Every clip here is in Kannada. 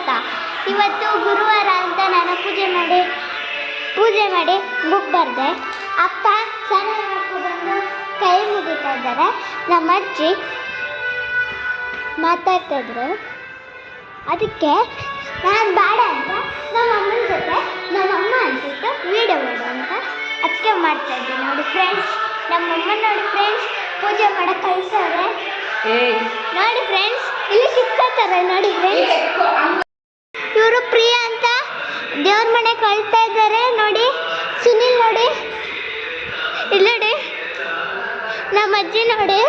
ಗೊತ್ತಾ ಇವತ್ತು ಗುರುವಾರ ಅಂತ ನಾನು ಪೂಜೆ ಮಾಡಿ ಪೂಜೆ ಮಾಡಿ ಬುಕ್ ಬರೆದೆ ಅಪ್ಪ ಸ್ನಾನ ಬಂದು ಕೈ ಮುಗಿತಾ ಇದ್ದಾರೆ. ನಮ್ಮ ಅಜ್ಜಿ ಮಾತಾಡ್ತಾಯಿದ್ರು ಅದಕ್ಕೆ ನಾನು ಬೇಡ ಅಂತ ನಮ್ಮ ಅಮ್ಮನ ಜೊತೆ ನಮ್ಮ ಅಮ್ಮ ಅಂತಿತ್ತು ವೀಡಿಯೋ ಮಾಡು ಅಂತ ಅದಕ್ಕೆ ಮಾಡ್ತಾ ಇದ್ದೀನಿ ನೋಡಿ ಫ್ರೆಂಡ್ಸ್ ನಮ್ಮ ಅಮ್ಮ ನೋಡಿ ಫ್ರೆಂಡ್ಸ್ ಪೂಜೆ ಮಾಡಕ್ಕೆ ಕಳಿಸೋರೆ ಏಯ್. ನೋಡಿ ಫ್ರೆಂಡ್ಸ್ ಇಲ್ಲಿ ಸಿಕ್ತಾರೆ ನೋಡಿ ಫ್ರೆಂಡ್ಸ್ ದೇವ್ರ ಮನೆ ಕಳ್ತಾ ಇದ್ದಾರೆ. ನೋಡಿ ಸುನಿಲ್ ನೋಡಿ. ಇಲ್ಲಡೆ ನೋಡಿ ನಮ್ಮ ಅಜ್ಜಿ ನೋಡಿ.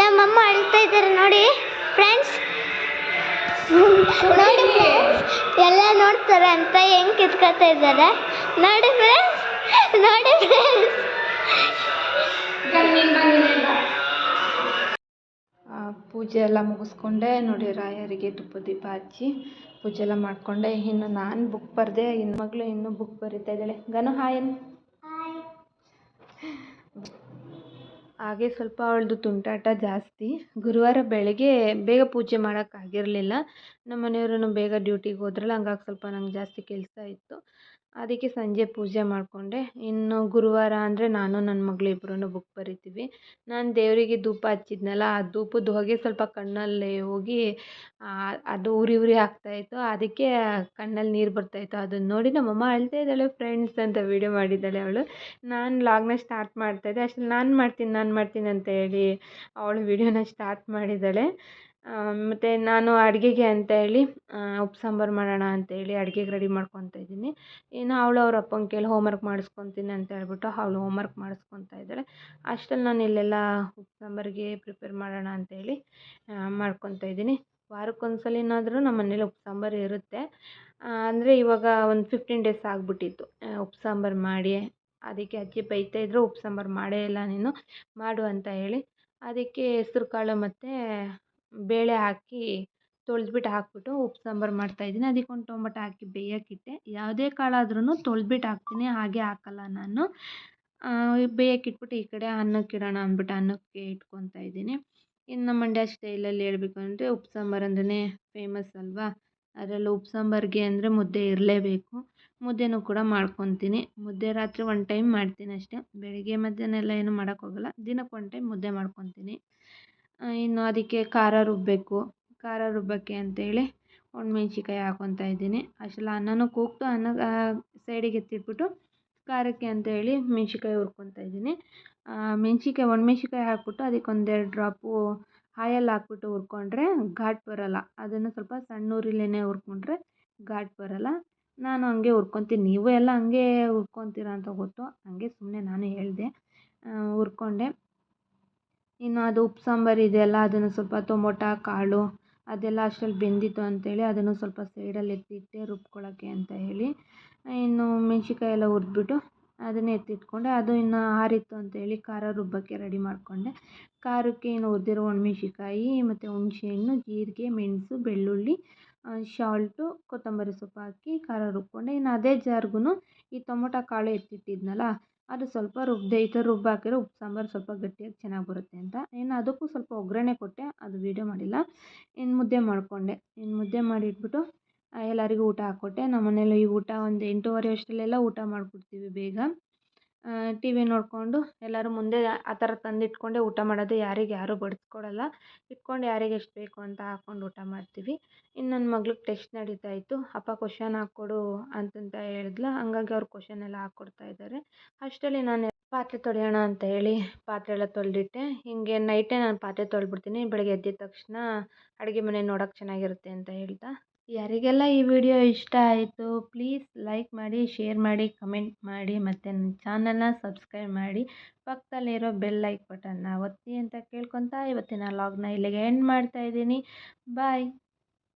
ನಮ್ಮಮ್ಮ ಅಳ್ತಾ ಇದ್ದಾರೆ. ನೋಡಿ ಫ್ರೆಂಡ್ಸ್ ನೋಡಿ ಎಲ್ಲ ನೋಡ್ತಾರೆ ಅಂತ ಹೆಂಗ್ ಕಿತ್ಕೊತಾ ಇದ್ದಾರೆ. ನೋಡಿ ಫ್ರೆಂಡ್ಸ್ ನೋಡಿ ಫ್ರೆಂಡ್ಸ್ ಪೂಜೆ ಎಲ್ಲ ಮುಗಿಸ್ಕೊಂಡೆ ನೋಡಿ ರಾಯರಿಗೆ ತುಪ್ಪ ದೀಪ ಹಚ್ಚಿ ಪೂಜೆ ಎಲ್ಲ ಮಾಡಿಕೊಂಡೆ. ಇನ್ನು ನಾನು ಬುಕ್ ಬರೆದೆ, ಇನ್ನು ಮಗಳು ಇನ್ನೂ ಬುಕ್ ಬರೀತಾ ಇದ್ದಾಳೆ. ಗನು ಹಾಯ್ ಅನ್ನು. ಹಾಗೆ ಸ್ವಲ್ಪ ಅವಳದು ತುಂಟಾಟ ಜಾಸ್ತಿ. ಗುರುವಾರ ಬೆಳಗ್ಗೆ ಬೇಗ ಪೂಜೆ ಮಾಡೋಕ್ಕಾಗಿರಲಿಲ್ಲ ನಮ್ಮ ಮನೆಯವರು ಬೇಗ ಡ್ಯೂಟಿಗೆ ಹೋದ್ರಲ್ಲ, ಹಂಗಾಗಿ ಸ್ವಲ್ಪ ನಂಗೆ ಜಾಸ್ತಿ ಕೆಲಸ ಇತ್ತು. ಅದಕ್ಕೆ ಸಂಜೆ ಪೂಜೆ ಮಾಡಿಕೊಂಡೆ. ಇನ್ನು ಗುರುವಾರ ಅಂದರೆ ನಾನು ನನ್ನ ಮಗಳು ಇಬ್ಬರೂ ಬುಕ್ ಬರಿತೀವಿ. ನಾನು ದೇವರಿಗೆ ಧೂಪ ಹಚ್ಚಿದ್ನಲ್ಲ, ಆ ಧೂಪದ ಹೊಗೆ ಸ್ವಲ್ಪ ಕಣ್ಣಲ್ಲಿ ಹೋಗಿ ಅದು ಉರಿ ಉರಿ ಆಗ್ತಾಯಿತ್ತು ಅದಕ್ಕೆ ಕಣ್ಣಲ್ಲಿ ನೀರು ಬರ್ತಾಯಿತ್ತು ಅದನ್ನು ನೋಡಿ ನಮ್ಮಮ್ಮ ಅಳ್ತಾ ಇದ್ದಾಳೆ ಫ್ರೆಂಡ್ಸ್ ಅಂತ ವೀಡಿಯೋ ಮಾಡಿದ್ದಾಳೆ ಅವಳು. ನಾನು ಲಾಗ್ನ ಸ್ಟಾರ್ಟ್ ಮಾಡ್ತಾಯಿದ್ದೆ ಅಷ್ಟು ನಾನು ಮಾಡ್ತೀನಿ ನಾನು ಮಾಡ್ತೀನಿ ಅಂತ ಹೇಳಿ ಅವಳು ವೀಡಿಯೋನ ಸ್ಟಾರ್ಟ್ ಮಾಡಿದ್ದಾಳೆ. ಮತ್ತು ನಾನು ಅಡುಗೆಗೆ ಅಂತ ಹೇಳಿ ಉಪ್ಪು ಸಾಂಬಾರು ಮಾಡೋಣ ಅಂತೇಳಿ ಅಡ್ಗೆಗೆ ರೆಡಿ ಮಾಡ್ಕೊತಾ ಇದ್ದೀನಿ. ಇನ್ನು ಅವಳು ಅವ್ರ ಅಪ್ಪನ ಕೇಳಿ ಹೋಮ್ವರ್ಕ್ ಮಾಡಿಸ್ಕೊತೀನಿ ಅಂತ ಹೇಳ್ಬಿಟ್ಟು ಅವಳು ಹೋಮ್ವರ್ಕ್ ಮಾಡಿಸ್ಕೊತಾ ಇದ್ದಾಳೆ. ಅಷ್ಟ್ರಲ್ಲಿ ನಾನು ಇಲ್ಲೆಲ್ಲ ಉಪ್ಪು ಸಾಂಬಾರಿಗೆ ಪ್ರಿಪೇರ್ ಮಾಡೋಣ ಅಂತೇಳಿ ಮಾಡ್ಕೊತಾ ಇದ್ದೀನಿ. ವಾರಕ್ಕೊಂದು ಸಲನಾದರೂ ನಮ್ಮ ಮನೇಲಿ ಉಪ್ಪು ಸಾಂಬಾರು ಇರುತ್ತೆ. ಅಂದರೆ ಇವಾಗ ಒಂದು ಫಿಫ್ಟೀನ್ ಡೇಸ್ ಆಗಿಬಿಟ್ಟಿತ್ತು. ಉಪ್ಪು ಸಾಂಬಾರು ಮಾಡಿ, ಅದಕ್ಕೆ ಅಜ್ಜಿ ಬೈತಾ ಇದ್ರು ಉಪ್ಪು ಸಾಂಬಾರು ಮಾಡೇ ಇಲ್ಲ ನೀನು, ಮಾಡು ಅಂತ ಹೇಳಿ. ಅದಕ್ಕೆ ಹೆಸ್ರು ಕಾಳು ಮತ್ತು ಬೇಳೆ ಹಾಕಿ ತೊಳೆದ್ಬಿಟ್ಟು ಹಾಕಿಬಿಟ್ಟು ಉಪ್ಪು ಸಾಂಬಾರು ಮಾಡ್ತಾಯಿದ್ದೀನಿ ಅದಕ್ಕೆ ಒಂದು ಟೊಮೊಟೊ ಹಾಕಿ ಬೇಯೋಕ್ಕಿಟ್ಟೆ ಯಾವುದೇ ಕಾಳಾದ್ರೂ ತೊಳೆದ್ಬಿಟ್ಟು ಹಾಕ್ತೀನಿ. ಹಾಗೆ ಹಾಕಲ್ಲ ನಾನು. ಬೇಯೋಕ್ಕಿಟ್ಬಿಟ್ಟು ಈ ಕಡೆ ಅನ್ನಕ್ಕಿಡೋಣ ಅಂದ್ಬಿಟ್ಟು ಅನ್ನಕ್ಕೆ ಇಟ್ಕೊತಾ ಇದ್ದೀನಿ. ಇನ್ನು ಮಂಡ್ಯ ಸ್ಟೈಲಲ್ಲಿ ಹೇಳಬೇಕು ಅಂದರೆ ಉಪ್ಪು ಸಾಂಬಾರು ಅಂದ್ರೇ ಫೇಮಸ್ ಅಲ್ವಾ? ಅದರಲ್ಲೂ ಉಪ್ಪು ಸಾಂಬಾರಿಗೆ ಅಂದರೆ ಮುದ್ದೆ ಇರಲೇಬೇಕು. ಮುದ್ದೆನೂ ಕೂಡ ಮಾಡ್ಕೊತೀನಿ. ಮುದ್ದೆ ರಾತ್ರಿ ಒನ್ ಟೈಮ್ ಮಾಡ್ತೀನಿ ಅಷ್ಟೇ. ಬೆಳಗ್ಗೆ ಮಧ್ಯಾಹ್ನ ಎಲ್ಲ ಏನೂ ಮಾಡೋಕ್ಕೋಗಲ್ಲ. ದಿನಕ್ಕೆ ಒನ್ ಟೈಮ್ ಮುದ್ದೆ ಮಾಡ್ಕೊತೀನಿ. ಇನ್ನು ಅದಕ್ಕೆ ಖಾರ ರುಬ್ಬಬೇಕು ಖಾರ ರುಬ್ಬೋಕ್ಕೆ ಅಂತೇಳಿ ಒಣಮೆಣ್ಸಿಕಾಯಿ ಹಾಕ್ಕೊತಾ ಇದ್ದೀನಿ. ಅಷ್ಟರಲ್ಲಿ ಅನ್ನನೂ ಕೂಗ್ತು, ಅನ್ನ ಸೈಡಿಗೆ ಎತ್ತಿಟ್ಬಿಟ್ಟು ಖಾರಕ್ಕೆ ಅಂತೇಳಿ ಮೆಣ್ಸಿನ್ಕಾಯಿ ಹುರ್ಕೊತಾ ಇದ್ದೀನಿ. ಮೆಣ್ಸಿನ್ಕಾಯಿ, ಒಣಮೆಣ್ಸಿನ್ಕಾಯಿ ಹಾಕ್ಬಿಟ್ಟು ಅದಕ್ಕೆ ಒಂದೆರಡು ಡ್ರಾಪು ಆಯಲ್ ಹಾಕ್ಬಿಟ್ಟು ಹುರ್ಕೊಂಡ್ರೆ ಘಾಟ್ ಬರೋಲ್ಲ. ಅದನ್ನು ಸ್ವಲ್ಪ ಸಣ್ಣ ಉರಿಲೇ ಹುರ್ಕೊಂಡ್ರೆ ಘಾಟ್ ಬರೋಲ್ಲ. ನಾನು ಹಂಗೆ ಹುರ್ಕೊತೀನಿ. ನೀವು ಎಲ್ಲ ಹಂಗೆ ಹುರ್ಕೊತೀರ ಅಂತ ಗೊತ್ತು. ಹಂಗೆ ಸುಮ್ಮನೆ ನಾನು ಹೇಳಿದೆ. ಹುರ್ಕೊಂಡೆ. ಇನ್ನು ಅದು ಉಪ್ಪು ಸಾಂಬಾರು ಇದೆಯಲ್ಲ, ಅದನ್ನು ಸ್ವಲ್ಪ ಟೊಮೊಟೊ, ಕಾಳು, ಅದೆಲ್ಲ ಅಷ್ಟ್ರಲ್ಲಿ ಬೆಂದಿತ್ತು ಅಂತೇಳಿ ಅದನ್ನು ಸ್ವಲ್ಪ ಸೈಡಲ್ಲಿ ಎತ್ತಿಟ್ಟೆ ರುಬ್ಕೊಳ್ಳೋಕ್ಕೆ ಅಂತ ಹೇಳಿ, ಇನ್ನು ಮೆಣ್ಸಿನ್ಕಾಯಿ ಎಲ್ಲ ಹುರಿದ್ಬಿಟ್ಟು ಅದನ್ನು ಎತ್ತಿಟ್ಕೊಂಡೆ. ಅದು ಇನ್ನು ಆರಿತ್ತು ಅಂತೇಳಿ ಖಾರ ರುಬ್ಬಕ್ಕೆ ರೆಡಿ ಮಾಡಿಕೊಂಡೆ. ಖಾರಕ್ಕೆ ಇನ್ನು ಹುರಿದಿರೋ ಒಣಮೆಣ್ಸಿನ್ಕಾಯಿ ಮತ್ತು ಹುಣಸೆಹಣ್ಣು, ಜೀರಿಗೆ, ಮೆಣಸು, ಬೆಳ್ಳುಳ್ಳಿ ಶಾಲ್ಟು ಕೊತ್ತಂಬರಿ ಸೊಪ್ಪು ಹಾಕಿ ಖಾರ ರುಬ್ಕೊಂಡೆ. ಇನ್ನು ಅದೇ ಜಾರ್ಗೂ ಈ ಟೊಮೊಟೊ, ಕಾಳು ಎತ್ತಿಟ್ಟಿದ್ನಲ್ಲ ಅದು ಸ್ವಲ್ಪ ರುಬ್ಬಿದೆ ಈ ಥರ ರುಬ್ಬಿ ಹಾಕಿದ್ರೆ ಉಪ್ಪು, ಸಾಂಬಾರು ಸ್ವಲ್ಪ ಗಟ್ಟಿಯಾಗಿ ಚೆನ್ನಾಗಿ ಬರುತ್ತೆ ಅಂತ. ಇನ್ನು ಅದಕ್ಕೂ ಸ್ವಲ್ಪ ಒಗ್ಗರಣೆ ಕೊಟ್ಟೆ, ಅದು ವೀಡಿಯೋ ಮಾಡಿಲ್ಲ. ಇನ್ನು ಮುದ್ದೆ ಮಾಡಿಕೊಂಡೆ. ಇನ್ನು ಮುದ್ದೆ ಮಾಡಿಟ್ಬಿಟ್ಟು ಎಲ್ಲರಿಗೂ ಊಟ ಹಾಕ್ಕೊಟ್ಟೆ ನಮ್ಮ ಮನೇಲಿ ಈ ಊಟ ಒಂದು ಎಂಟೂವರೆ ಅಷ್ಟರಲ್ಲೆಲ್ಲ ಊಟ ಮಾಡಿಬಿಡ್ತೀವಿ ಬೇಗ. ಟಿ ವಿ ನೋಡಿಕೊಂಡು ಎಲ್ಲರೂ ಮುಂದೆ ಆ ಥರ ತಂದಿಟ್ಕೊಂಡೇ ಊಟ ಮಾಡೋದು ಯಾರಿಗೆ ಯಾರೂ ಬಡಿಸ್ಕೊಡಲ್ಲ. ಇಟ್ಕೊಂಡು ಯಾರಿಗೆ ಎಷ್ಟು ಬೇಕು ಅಂತ ಹಾಕ್ಕೊಂಡು ಊಟ ಮಾಡ್ತೀವಿ. ಇನ್ನು ನನ್ನ ಮಗ್ಳಿಗೆ ಟೆಸ್ಟ್ ನಡೀತಾ ಇತ್ತು. ಅಪ್ಪ ಕೊಷನ್ ಹಾಕ್ಕೊಡು ಅಂತಂತ ಹೇಳಿದ್ಲು. ಹಂಗಾಗಿ ಅವ್ರು ಕೊಷನ್ ಎಲ್ಲ ಹಾಕ್ಕೊಡ್ತಾ ಇದ್ದಾರೆ. ಅಷ್ಟರಲ್ಲಿ ನಾನು ಪಾತ್ರೆ ತೊಳೆಯೋಣ ಅಂತ ಹೇಳಿ ಪಾತ್ರೆ ಎಲ್ಲ ತೊಳೆದಿಟ್ಟೆ. ಹೀಗೆ ನೈಟೇ ನಾನು ಪಾತ್ರೆ ತೊಳೆದ್ಬಿಡ್ತೀನಿ ಬೆಳಗ್ಗೆ ಎದ್ದಿದ ತಕ್ಷಣ ಅಡುಗೆ ಮನೆ ನೋಡೋಕೆ ಚೆನ್ನಾಗಿರುತ್ತೆ ಅಂತ ಹೇಳ್ತಾ. ಯಾರಿಗೆಲ್ಲ ಈ ವಿಡಿಯೋ ಇಷ್ಟ ಆಯಿತು ಪ್ಲೀಸ್ ಲೈಕ್ ಮಾಡಿ ಶೇರ್ ಮಾಡಿ ಕಮೆಂಟ್ ಮಾಡಿ, ಮತ್ತು ನನ್ನ ಚಾನಲ್ನ ಸಬ್ಸ್ಕ್ರೈಬ್ ಮಾಡಿ. ಪಕ್ಕದಲ್ಲಿರೋ ಬೆಲ್ ಲೈಕ್ ಬಟನ್ನ ಒತ್ತಿ ಅಂತ ಕೇಳ್ಕೊತಾ ಇವತ್ತಿನ ಲಾಗ್ನ ಇಲ್ಲಿಗೆ ಎಂಡ್ ಮಾಡ್ತಾ ಇದ್ದೀನಿ. ಬಾಯ್